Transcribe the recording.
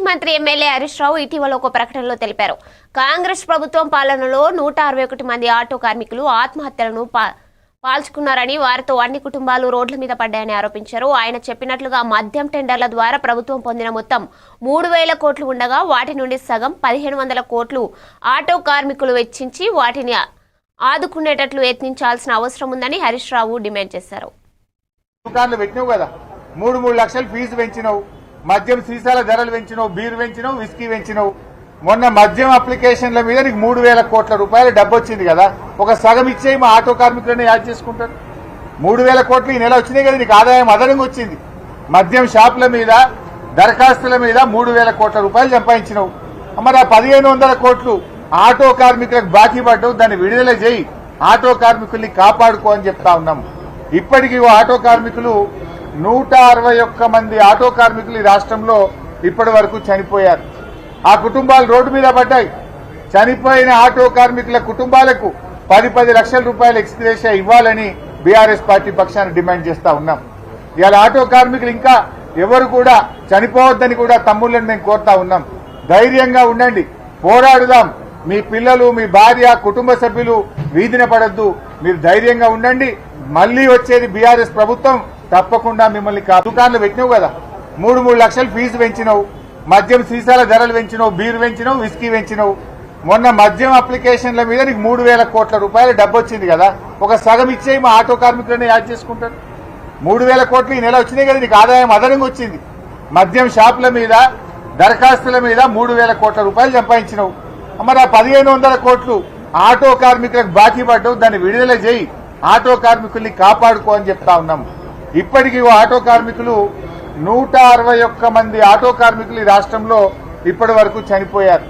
మంత్రి ఎమ్మెల్యే హరీష్ రావు ఇటీవల ఒక ప్రకటనలో తెలిపారు. కాంగ్రెస్ ప్రభుత్వం పాలనలో నూట అరవై ఒకటి మంది ఆటో కార్మికులు ఆత్మహత్యలను పాల్చుకున్నారని వారితో అన్ని కుటుంబాలు రోడ్ల మీద పడ్డాయని ఆరోపించారు. ఆయన చెప్పినట్లుగా మద్యం టెండర్ల ద్వారా ప్రభుత్వం పొందిన మొత్తం మూడు వేల కోట్లు ఉండగా వాటి నుండి సగం పదిహేను వందల కోట్లు ఆటో కార్మికులు వెచ్చించి వాటిని ఆదుకునేటట్లు యత్నించాల్సిన అవసరం ఉందని హరీష్ రావు డిమాండ్ చేశారు. మూడు మూడు లక్షలు ఫీజు పెంచినావు. మద్యం సీసాల ధరలు పెంచినవు బీర్ పెంచినావు విస్కీ పెంచినావు. మొన్న మద్యం అప్లికేషన్ల మీద నీకు మూడు వేల కోట్ల రూపాయల డబ్బు వచ్చింది కదా. ఒక సగం ఇచ్చేయి మా ఆటో కార్మికులను యాడ్ చేసుకుంటారు. మూడు వేల కోట్లు ఈ నెల వచ్చినాయి కదా నీకు ఆదాయం అదనంగా వచ్చింది. మద్యం షాపుల మీద దరఖాస్తుల మీద మూడు వేల కోట్ల రూపాయలు సంపాదించినవు. మరి ఆ పదిహేను వందల కోట్లు ఆటో కార్మికులకు బాకీ పడ్డవు దాన్ని విడుదల చేయి. ఆటో కార్మికుల్ని కాపాడుకో అని చెప్తా ఉన్నాం. ఇప్పటికీ ఓ ఆటో కార్మికులు నూట అరవై ఒక్క మంది ఆటో కార్మికులు ఈ రాష్ట్రంలో ఇప్పటి వరకు చనిపోయారు. ఆ కుటుంబాలు రోడ్డు మీద పడ్డాయి. చనిపోయిన ఆటో కార్మికుల కుటుంబాలకు పది పది లక్షల రూపాయలు ఎక్స్గ్రేష ఇవ్వాలని బీఆర్ఎస్ పార్టీ పక్షాన్ని డిమాండ్ చేస్తా ఉన్నాం. ఇవాళ ఆటో కార్మికులు ఇంకా ఎవరు కూడా చనిపోవద్దని కూడా తమ్ముళ్ళని మేము కోరుతా ఉన్నాం. ధైర్యంగా ఉండండి. పోరాడుదాం. మీ పిల్లలు మీ భార్య కుటుంబ సభ్యులు వీధిన పడద్దు. మీరు ధైర్యంగా ఉండండి. మళ్ళీ వచ్చేది బీఆర్ఎస్ ప్రభుత్వం. తప్పకుండా మిమ్మల్ని కా- దుకాణాలు పెట్టినావు కదా. మూడు మూడు లక్షలు ఫీజు పెంచినావు. మద్యం సీసాల ధరలు పెంచినావు బీర్ పెంచినావు విస్కీ పెంచినావు. మొన్న మద్యం అప్లికేషన్ల మీద నీకు మూడు వేల కోట్ల రూపాయల డబ్బు వచ్చింది కదా. ఒక సగం ఇచ్చే మా ఆటో కార్మికులనే యాడ్ చేసుకుంటారు. మూడు వేల కోట్లు ఈ నెల వచ్చినాయి కదా నీకు ఆదాయం అదనంగా వచ్చింది. మద్యం షాపుల మీద దరఖాస్తుల మీద మూడు వేల కోట్ల రూపాయలు సంపాదించినావు. మరి ఆ పదిహేను వందల కోట్లు ఆటో కార్మికులకు బాకీ పడ్డం దాన్ని విడుదల చేయి. ఆటో కార్మికుల్ని కాపాడుకో అని చెప్తా ఉన్నాం. ఇప్పటికీ ఆటో కార్మికులు నూట అరవై ఒక్క మంది ఆటో కార్మికులు ఈ రాష్ట్రంలో ఇప్పటి వరకు చనిపోయారు.